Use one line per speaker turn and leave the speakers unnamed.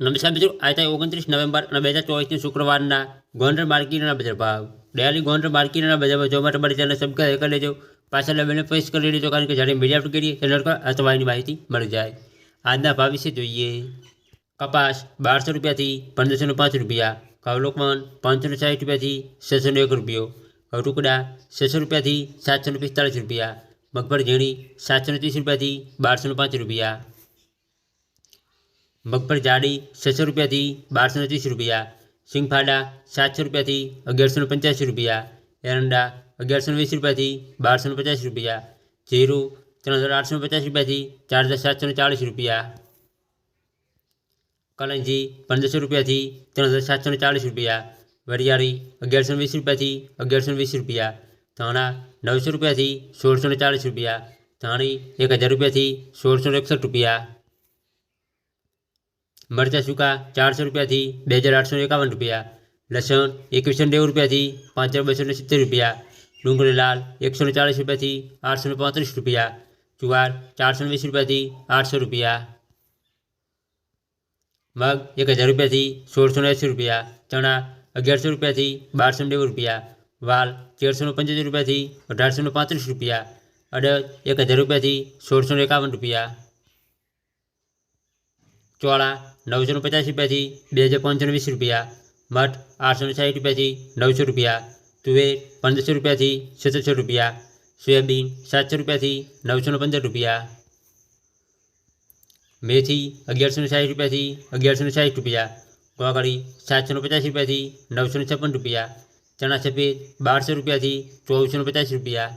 નમસ્કાર મિત્રો આજે ઓગણત્રીસ નવેમ્બર અને બે હજાર ચોવીસની શુક્રવારના ગોંડલ માર્કેટના બજાર ભાવ ડેલી ગોંડલ માર્કેટના બજારમાં જોવા માટે મારી ચેનલ સબસ્ક્રાઈબ કરી લેજો પાછળ બેને પ્રેસ કરી લેજો કારણ કે જ્યારે મીડિયા અપડેટ કરીએ ચેનલ પર અથવાની માહિતી મળી જાય આજના ભાવ વિશે જોઈએ કપાસ બારસો રૂપિયાથી પંદરસો ને પાંચ રૂપિયા કવલોકમન પાંચસો ને સાઠ રૂપિયાથી છસો ને એક રૂપિયો ટુકડા છસો રૂપિયાથી સાતસો ને પિસ્તાળીસ રૂપિયા મગફળી ઝીણી સાતસો ને ત્રીસ રૂપિયાથી બારસો ને પાંચ રૂપિયા મગફળી જાડી છસો રૂપિયાથી બારસો ને ત્રીસ રૂપિયા સિંગફાડા સાતસો રૂપિયાથી અગિયારસો ને પંચ્યાસી રૂપિયા એરંડા અગિયારસો ને વીસ રૂપિયાથી બારસો ને પચાસ રૂપિયા જીરું ત્રણ હજાર આઠસો ને પચાસ રૂપિયાથી ચાર હજાર સાતસો ને ચાળીસ રૂપિયા કલંજી પંદરસો રૂપિયાથી ત્રણ હજાર સાતસો ને ચાળીસ રૂપિયા વરિયાળી અગિયારસો ને વીસ રૂપિયાથી અગિયારસો ને વીસ રૂપિયા ધાણા નવસો રૂપિયાથી સોળસો ને ચાળીસ રૂપિયા ધાણી એક હજાર રૂપિયાથી સોળસો ને એકસઠ રૂપિયા મરચાં સૂકા ચારસો રૂપિયાથી બે હજાર આઠસો ને એકાવન રૂપિયા લસણ એકવીસો નેવું રૂપિયાથી પાંચ હજાર બસો ને સિત્તેર રૂપિયા ડુંગળી લાલ એકસો ને ચાળીસ રૂપિયાથી આઠસો ને પાંત્રીસ રૂપિયા જુવાર ચારસો ને વીસ રૂપિયાથી આઠસો રૂપિયા મગ એક હજાર રૂપિયાથી સોળસો ને એંસી રૂપિયા ચણા અગિયારસો રૂપિયાથી બારસો નેવું રૂપિયા વાલ તેરસો ને પંચોતેર રૂપિયાથી અઢારસો ને પાંત્રીસ રૂપિયા અડદ એક હજાર રૂપિયાથી સોળસો ને એકાવન રૂપિયા ચોળા નવસો ને પચાસ રૂપિયાથી બે હજાર પાંચસો ને વીસ રૂપિયા મઠ આઠસો ને સાઠ રૂપિયાથી નવસો રૂપિયા તુવેર પંદરસો રૂપિયાથી સત્તરસો રૂપિયા સોયાબીન સાતસો રૂપિયાથી નવસો ને પંદર રૂપિયા મેથી અગિયારસો ને સાઠ રૂપિયાથી અગિયારસો ને સાઠ રૂપિયા ગોગળી સાતસો ને પચાસ રૂપિયાથી નવસો ને છપ્પન રૂપિયા ચણા સફેદ બારસો રૂપિયાથી ચોવીસો ને પચાસ રૂપિયા